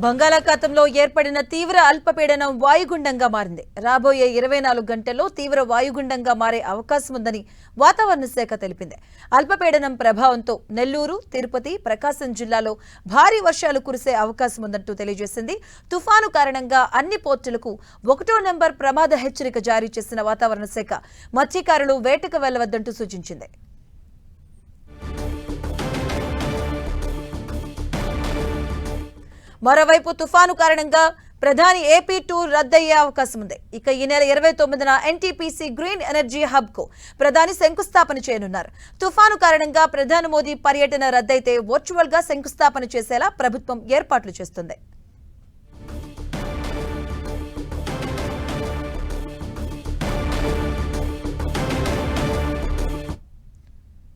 బంగాళాఖాతంలో ఏర్పడిన తీవ్ర అల్పపీడనం వాయుగుండంగా మారింది. రాబోయే ఇరవై నాలుగు గంటల్లో తీవ్ర వాయుగుండంగా మారే అవకాశం ఉందని వాతావరణ శాఖ తెలిపింది. అల్పపీడనం ప్రభావంతో నెల్లూరు తిరుపతి ప్రకాశం జిల్లాలో భారీ వర్షాలు కురిసే అవకాశం ఉందంటూ తెలియజేసింది. తుఫాను కారణంగా అన్ని పోర్టులకు ఒకటో నెంబర్ ప్రమాద హెచ్చరిక జారీ చేసిన వాతావరణ శాఖ మత్స్యకారులు వేటకు వెళ్ళవద్దంటూ సూచించింది. మరోవైపు తుఫాను కారణంగా ప్రధాని ఏపీ టూర్ రద్దయ్యే అవకాశం ఉంది. ఇక ఈ నెల ఇరవై తొమ్మిదిన ఎన్టీపీసీ గ్రీన్ ఎనర్జీ హబ్కు ప్రధాని శంకుస్థాపన చేయనున్నారు. తుఫాను కారణంగా ప్రధాని మోదీ పర్యటన రద్దయితే వర్చువల్గా శంకుస్థాపన చేసేలా ప్రభుత్వం ఏర్పాట్లు చేస్తుంది.